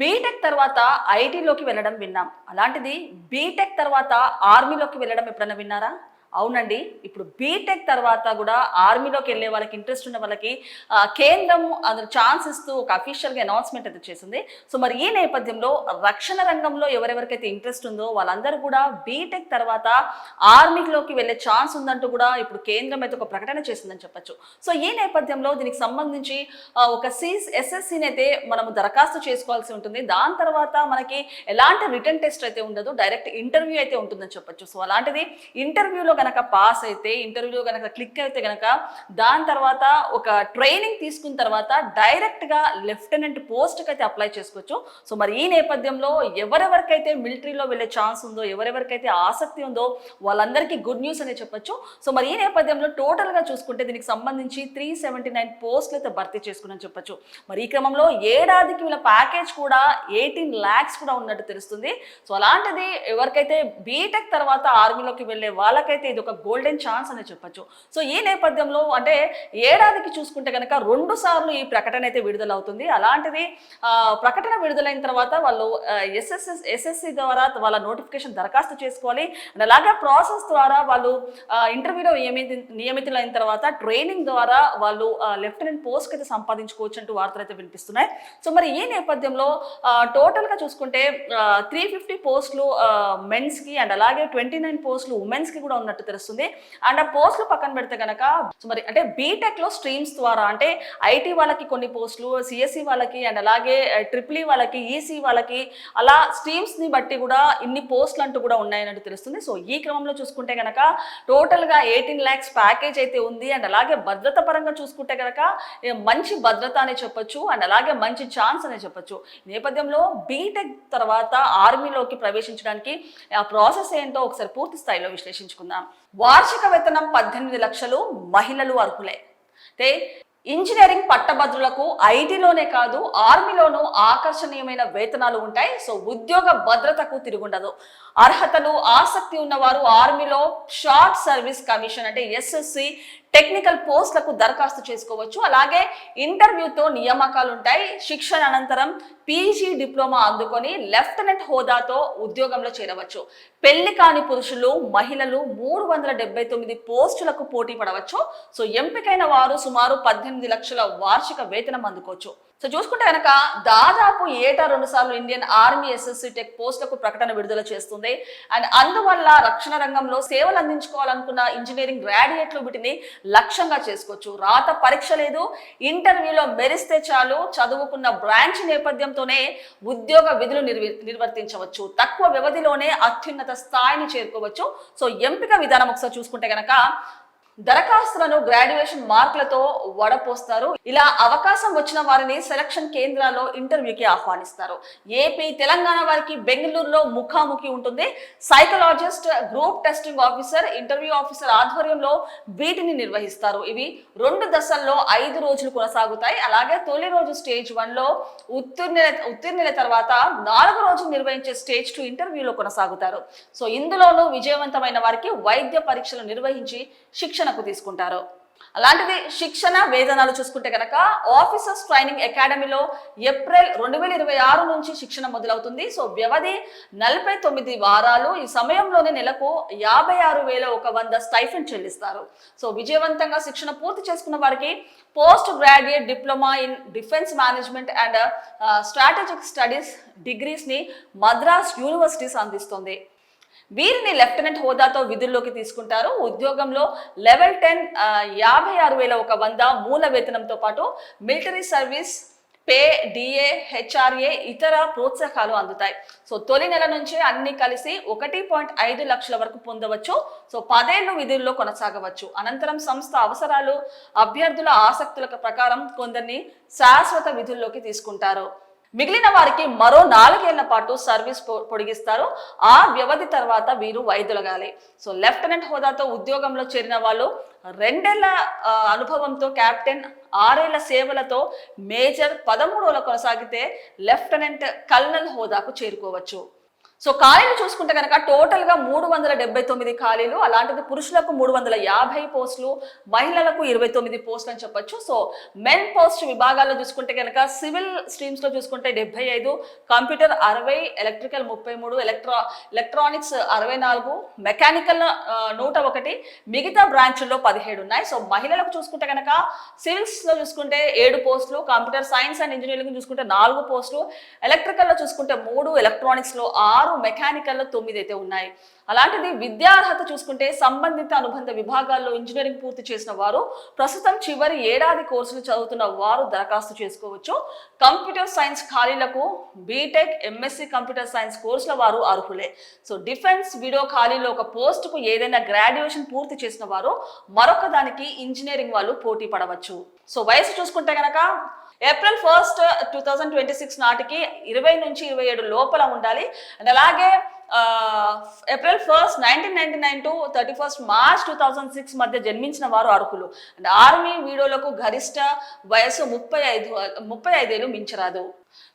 BTech తర్వాత ఐటీలోకి వెళ్ళడం విన్నాం. అలాంటిది బీటెక్ తర్వాత ఆర్మీలోకి వెళ్ళడం ఎప్పుడన్నా విన్నారా? అవునండి. ఇప్పుడు బీటెక్ తర్వాత కూడా ఆర్మీలోకి వెళ్ళే వాళ్ళకి ఇంట్రెస్ట్ ఉన్న వాళ్ళకి కేంద్రం అందులో ఛాన్స్ ఇస్తూ ఒక అఫీషియల్గా అనౌన్స్మెంట్ అయితే చేసింది. సో మరి ఈ నేపథ్యంలో రక్షణ రంగంలో ఎవరెవరికైతే ఇంట్రెస్ట్ ఉందో వాళ్ళందరూ కూడా బీటెక్ తర్వాత ఆర్మీలోకి వెళ్ళే ఛాన్స్ ఉందంటూ కూడా ఇప్పుడు కేంద్రం అయితే ఒక ప్రకటన చేసిందని చెప్పొచ్చు. సో ఈ నేపథ్యంలో దీనికి సంబంధించి ఒక సీస్ ఎస్ఎస్సీని అయితే మనము దరఖాస్తు చేసుకోవాల్సి ఉంటుంది. దాని తర్వాత మనకి ఎలాంటి రిటర్న్ టెస్ట్ అయితే ఉండదు. డైరెక్ట్ ఇంటర్వ్యూ అయితే ఉంటుందని చెప్పొచ్చు. సో అలాంటిది ఇంటర్వ్యూలో కనుక పాస్ అయితే ఇంటర్వ్యూలో కనుక క్లిక్ అయితే గనక దాని తర్వాత ఒక ట్రైనింగ్ తీసుకున్న తర్వాత డైరెక్ట్గా లెఫ్టినెంట్ పోస్ట్కి అయితే అప్లై చేసుకోవచ్చు. సో మరి ఈ నేపథ్యంలో ఎవరెవరికైతే మిలిటరీలో వెళ్ళే ఛాన్స్ ఉందో ఎవరెవరికైతే ఆసక్తి ఉందో వాళ్ళందరికీ గుడ్ న్యూస్ అనే చెప్పొచ్చు. సో మరి ఈ నేపథ్యంలో టోటల్గా చూసుకుంటే దీనికి సంబంధించి త్రీ సెవెంటీ నైన్ పోస్టులు అయితే భర్తీ చేసుకుని చెప్పొచ్చు. మరి ఈ క్రమంలో ఏడాదికి వీళ్ళ ప్యాకేజ్ కూడా ఎయిటీన్ ల్యాక్స్ కూడా ఉన్నట్టు తెలుస్తుంది. సో అలాంటిది ఎవరికైతే బీటెక్ తర్వాత ఆర్మీలోకి వెళ్ళే వాళ్ళకైతే ఇది ఒక గోల్డెన్ ఛాన్స్ అని చెప్పొచ్చు. సో ఈ నేపథ్యంలో అంటే ఏడాదికి చూసుకుంటే కనుక రెండు సార్లు ఈ ప్రకటన అయితే విడుదలవుతుంది. అలాంటిది ప్రకటన విడుదలైన తర్వాత వాళ్ళు ఎస్ఎస్ఎస్ ఎస్ఎస్సి ద్వారా వాళ్ళ నోటిఫికేషన్ దరఖాస్తు చేసుకోవాలి. అండ్ అలాగే ప్రాసెస్ ద్వారా వాళ్ళు ఇంటర్వ్యూలో నియమిత నియమితులైన తర్వాత ట్రైనింగ్ ద్వారా వాళ్ళు లెఫ్టినెంట్ పోస్ట్ అయితే సంపాదించుకోవచ్చు అంటూ వార్తలు అయితే వినిపిస్తున్నాయి. సో మరి ఈ నేపథ్యంలో టోటల్గా చూసుకుంటే త్రీ ఫిఫ్టీ పోస్టులు మెన్స్కి అండ్ అలాగే ట్వంటీ నైన్ పోస్టులు ఉమెన్స్కి కూడా ఉన్నట్టు తెలుస్తుంది అండ్ ఆ పోస్టులు పక్కన పెడితే కనుక మరి అంటే బీటెక్లో స్ట్రీమ్స్ ద్వారా అంటే ఐటీ వాళ్ళకి కొన్ని పోస్టులు సిఎస్సి వాళ్ళకి అండ్ అలాగే ట్రిపుల్ వాళ్ళకి ఈసీ వాళ్ళకి అలా స్ట్రీమ్స్ని బట్టి కూడా ఇన్ని పోస్టులు అంటూ కూడా ఉన్నాయన్నట్టు తెలుస్తుంది. సో ఈ క్రమంలో చూసుకుంటే కనుక టోటల్గా ఎయిటీన్ ల్యాక్స్ ప్యాకేజ్ అయితే ఉంది. అండ్ అలాగే భద్రత పరంగా చూసుకుంటే కనుక మంచి భద్రత అనే చెప్పొచ్చు. అండ్ అలాగే మంచి ఛాన్స్ అనే చెప్పొచ్చు. నేపథ్యంలో బీటెక్ తర్వాత ఆర్మీలోకి ప్రవేశించడానికి ఆ ప్రాసెస్ ఏంటో ఒకసారి పూర్తి స్థాయిలో విశ్లేషించుకుందాం. వార్షిక వేతనం పద్దెనిమిది లక్షలు మహిళలు అర్హులే. అయితే ఇంజనీరింగ్ పట్టభద్రులకు ఐటీలోనే కాదు ఆర్మీలోనూ ఆకర్షణీయమైన వేతనాలు ఉంటాయి. సో ఉద్యోగ భద్రతకు తిరుగుండదు. అర్హతలు ఆసక్తి ఉన్నవారు ఆర్మీలో షార్ట్ సర్వీస్ కమిషన్ అంటే ఎస్ఎస్సి టెక్నికల్ పోస్టులకు దరఖాస్తు చేసుకోవచ్చు. అలాగే ఇంటర్వ్యూతో నియామకాలు ఉంటాయి శిక్షణ అనంతరం పీజీ డిప్లొమా అందుకొని లెఫ్టినెంట్ హోదాతో ఉద్యోగంలో చేరవచ్చు. పెళ్ళి కాని పురుషులు మహిళలు మూడు వందల డెబ్బై తొమ్మిది పోస్టులకు పోటీ పడవచ్చు. సో ఎంపికైన వారు సుమారు పద్దెనిమిది లక్షల వార్షిక వేతనం అందుకోవచ్చు. సో చూసుకుంటే కనుక దాదాపు ఏటా రెండు సార్లు ఇండియన్ ఆర్మీ ఎస్ఎస్సీ టెక్ పోస్టులకు ప్రకటన విడుదల చేస్తుంది. అండ్ అందువల్ల రక్షణ రంగంలో సేవలు అందించుకోవాలనుకున్న ఇంజనీరింగ్ గ్రాడ్యుయేట్లు వీటిని లక్ష్యంగా చేసుకోవచ్చు. రాత పరీక్ష లేదు ఇంటర్వ్యూలో మెరిస్తే చాలు చదువుకున్న బ్రాంచ్ నేపథ్యంతోనే ఉద్యోగ విధులు నిర్వర్తించవచ్చు. తక్కువ వ్యవధిలోనే అత్యున్నత స్థాయిని చేరుకోవచ్చు. సో ఎంపిక విధానం ఒకసారి చూసుకుంటే కనుక దరఖాస్తులను గ్రాడ్యుయేషన్ మార్కులతో వడపోస్తారు. ఇలా అవకాశం వచ్చిన వారిని సెలక్షన్ కేంద్రాల్లో ఇంటర్వ్యూకి ఆహ్వానిస్తారు. ఏపీ తెలంగాణ వారికి బెంగళూరులో ముఖాముఖి ఉంటుంది. Psychologist group testing officer interview officer ఆధ్వర్యంలో వీటిని నిర్వహిస్తారు. ఇవి రెండు దశల్లో ఐదు రోజులు కొనసాగుతాయి. అలాగే తొలి రోజు స్టేజ్ వన్లో ఉత్తీర్ణ ఉత్తీర్ణుల తర్వాత నాలుగు రోజులు నిర్వహించే స్టేజ్ టూ ఇంటర్వ్యూలో కొనసాగుతారు. సో ఇందులోనూ విజయవంతమైన వారికి వైద్య పరీక్షలు నిర్వహించి శిక్షణ శిక్షణకు తీసుకుంటారు. అలాంటిది శిక్షణ వేతనాలు చూసుకుంటే కనుక ఆఫీసర్స్ ట్రైనింగ్ అకాడమీలో ఏప్రిల్ రెండు వేల ఇరవై ఆరు నుంచి శిక్షణ మొదలవుతుంది. సో వ్యవధి నలభై తొమ్మిది వారాలు. ఈ సమయంలోనే నెలకు యాభై ఆరు వేల ఒక వంద స్టైఫెండ్ చెల్లిస్తారు. సో విజయవంతంగా శిక్షణ పూర్తి చేసుకున్న వారికి post graduate diploma in defence management and strategic studies డిగ్రీస్ని Madras universities అందిస్తుంది. వీరిని లెఫ్టినెంట్ హోదాతో విధుల్లోకి తీసుకుంటారు. ఉద్యోగంలో లెవెల్ టెన్ యాభై ఆరు వేల ఒక వంద మూల వేతనంతో పాటు military service pay DA HRA ఇతర ప్రోత్సాహాలు అందుతాయి. సో తొలి నెల నుంచే అన్ని కలిసి ఒకటి పాయింట్ ఐదు లక్షల వరకు పొందవచ్చు. సో పదేళ్ళు విధుల్లో కొనసాగవచ్చు. అనంతరం సంస్థ అవసరాలు అభ్యర్థుల ఆసక్తుల ప్రకారం కొందరిని శాశ్వత విధుల్లోకి తీసుకుంటారు. మిగిలిన వారికి మరో నాలుగేళ్ళ పాటు సర్వీస్ పొ- పొడిగిస్తారు ఆ వ్యవధి తర్వాత వీరు వైదొలగాలి. సో లెఫ్టినెంట్ హోదాతో ఉద్యోగంలో చేరిన వాళ్ళు రెండేళ్ళ అనుభవంతో కెప్టెన్ ఆరేళ్ళ సేవలతో మేజర్ పదమూడోల కొనసాగితే లెఫ్టినెంట్ కల్నల్ హోదాకు చేరుకోవచ్చు. సో ఖాళీలు చూసుకుంటే కనుక టోటల్గా మూడు వందల డెబ్బై తొమ్మిది ఖాళీలు అలాంటిది పురుషులకు మూడు వందల యాభై పోస్టులు మహిళలకు ఇరవై తొమ్మిది పోస్టులు అని చెప్పొచ్చు. సో మెన్ పోస్ట్ విభాగాల్లో చూసుకుంటే కనుక సివిల్ స్ట్రీమ్స్లో చూసుకుంటే డెబ్బై ఐదు కంప్యూటర్ అరవై ఎలక్ట్రికల్ ముప్పై మూడు ఎలక్ట్రా ఎలక్ట్రానిక్స్ అరవై నాలుగు మెకానికల్ నూట ఒకటి మిగతా బ్రాంచ్ల్లో పదిహేడు ఉన్నాయి. సో మహిళలకు చూసుకుంటే కనుక సివిల్స్లో చూసుకుంటే ఏడు పోస్టులు కంప్యూటర్ సైన్స్ అండ్ ఇంజనీరింగ్ చూసుకుంటే నాలుగు పోస్టులు ఎలక్ట్రికల్లో చూసుకుంటే మూడు ఎలక్ట్రానిక్స్లో ఆరు మెకానికల్లో తొమ్మిది అయితే ఉన్నాయి. అలాంటిది విద్యార్హత చూసుకుంటే సంబంధిత అనుబంధ విభాగాల్లో ఇంజనీరింగ్ పూర్తి చేసిన వారు ప్రస్తుతం చివరి ఏడాది కోర్సులు చదువుతున్న వారు దరఖాస్తు చేసుకోవచ్చు. కంప్యూటర్ సైన్స్ ఖాళీలకు బీటెక్ ఎంఎస్సి కంప్యూటర్ సైన్స్ కోర్సుల వారు అర్హులే. సో డిఫెన్స్ వీడియో ఖాళీలో ఒక పోస్టుకు ఏదైనా గ్రాడ్యుయేషన్ పూర్తి చేసిన వారు మరొక దానికి ఇంజనీరింగ్ వాళ్ళు పోటీ పడవచ్చు. సో వయసు చూసుకుంటే కనుక April first two thousand twenty six నాటికి ఇరవై నుంచి ఇరవై ఏడు లోపల ఉండాలి. అండ్ అలాగే April first nineteen ninety nine to thirty first March two thousand six మధ్య జన్మించిన వారు అర్హులు అండ్ ఆర్మీ వీడియోలకు గరిష్ట వయసు ముప్పై ఐదు ముప్పై ఐదేళ్ళు మించరాదు.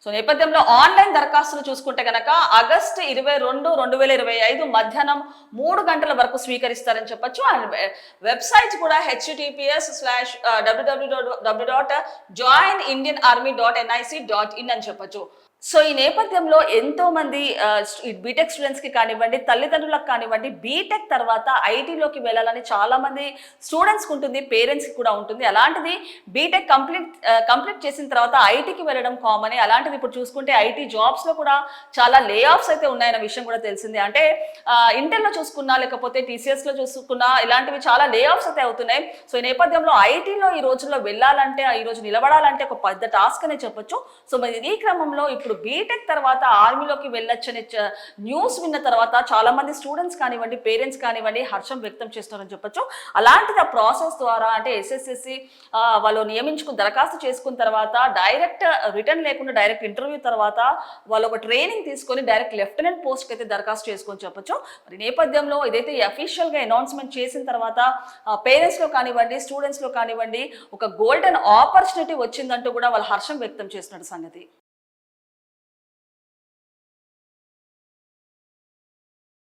సో నేపథ్యంలో ఆన్లైన్ దరఖాస్తులు చూసుకుంటే కనుక ఆగస్టు ఇరవై రెండు రెండు వేల ఇరవై ఐదు మధ్యాహ్నం మూడు గంటల వరకు స్వీకరిస్తారని చెప్పొచ్చు. అండ్ వెబ్సైట్ కూడా HTTPS slash W W W dot join Indian army dot NIC dot in అని చెప్పొచ్చు. సో ఈ నేపథ్యంలో ఎంతో మంది బీటెక్ స్టూడెంట్స్కి కానివ్వండి తల్లిదండ్రులకు కానివ్వండి బీటెక్ తర్వాత ఐటీలోకి వెళ్ళాలని చాలా మంది స్టూడెంట్స్కి ఉంటుంది పేరెంట్స్కి కూడా ఉంటుంది. అలాంటిది బీటెక్ కంప్లీట్ కంప్లీట్ చేసిన తర్వాత ఐటీకి వెళ్ళడం కామన్ అలాంటిది ఇప్పుడు చూసుకుంటే ఐటీ జాబ్స్లో కూడా చాలా లే ఆఫ్స్ అయితే ఉన్నాయన్న విషయం కూడా తెలిసింది. అంటే ఇంటర్లో చూసుకున్నా లేకపోతే టీసీఎస్లో చూసుకున్నా ఇలాంటివి చాలా లే ఆఫ్స్ అయితే అవుతున్నాయి. సో ఈ నేపథ్యంలో ఐటీలో ఈ రోజుల్లో వెళ్ళాలంటే ఈ రోజు నిలబడాలంటే ఒక పెద్ద టాస్క్ అనే చెప్పొచ్చు. సో మరి ఈ క్రమంలో ఇప్పుడు బీటెక్ తర్వాత ఆర్మీలోకి వెళ్ళొచ్చని న్యూస్ విన్న తర్వాత చాలా మంది స్టూడెంట్స్ కానివ్వండి పేరెంట్స్ కానివ్వండి హర్షం వ్యక్తం చేస్తున్నారని చెప్పొచ్చు. అలాంటిది ఆ ప్రాసెస్ ద్వారా అంటే ఎస్ఎస్ఎస్సి వాళ్ళు నియమించుకుని దరఖాస్తు చేసుకున్న తర్వాత డైరెక్ట్ రిటర్న్ లేకుండా డైరెక్ట్ ఇంటర్వ్యూ తర్వాత వాళ్ళు ఒక ట్రైనింగ్ తీసుకొని డైరెక్ట్ లెఫ్టినెంట్ పోస్ట్కి అయితే దరఖాస్తు చేసుకొని చెప్పొచ్చు. మరి నేపథ్యంలో ఇదైతే అఫీషియల్గా అనౌన్స్మెంట్ చేసిన తర్వాత పేరెంట్స్లో కానివ్వండి స్టూడెంట్స్లో కానివ్వండి ఒక గోల్డెన్ ఆపర్చునిటీ వచ్చిందంటూ కూడా వాళ్ళు హర్షం వ్యక్తం చేస్తున్నాడు సంగతి.